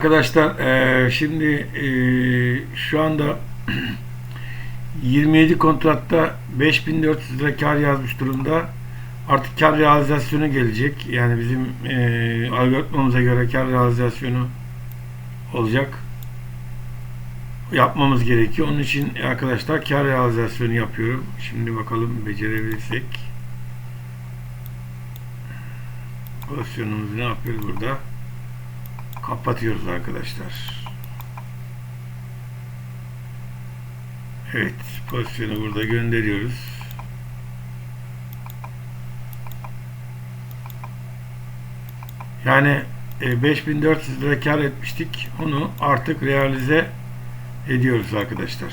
Arkadaşlar eee, şimdi eee, şu anda 27 kontratta 5400 lira kar yazmış durumda. Artık kar realizasyonu gelecek. Yani bizim eee algoritmamıza göre kar realizasyonu olacak. Yapmamız gerekiyor. Onun için arkadaşlar kar realizasyonu yapıyorum. Şimdi bakalım becerebilirsek. Pozisyonumuzu ne yapıyoruz burada? Kapatıyoruz arkadaşlar. Evet, pozisyonu burada gönderiyoruz. Yani e, 5400 lira kar etmiştik. Onu artık realize ediyoruz arkadaşlar.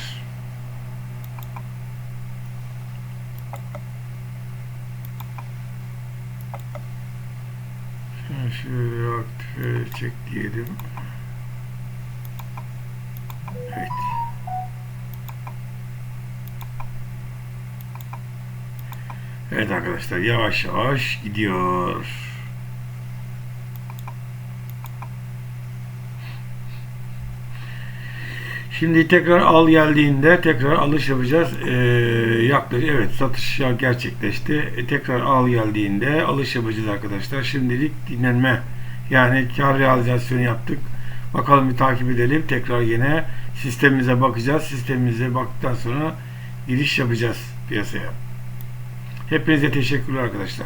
Şimdi şöyle aktife çek diyelim. Evet. Evet arkadaşlar yavaş yavaş gidiyor. Şimdi tekrar al geldiğinde tekrar alış yapacağız. Ee, yaklaşık evet satış gerçekleşti. E, tekrar al geldiğinde alış yapacağız arkadaşlar. Şimdilik dinlenme yani kar realizasyonu yaptık. Bakalım bir takip edelim. Tekrar yine sistemimize bakacağız. Sistemimize baktıktan sonra giriş yapacağız piyasaya. Hepinize teşekkürler arkadaşlar.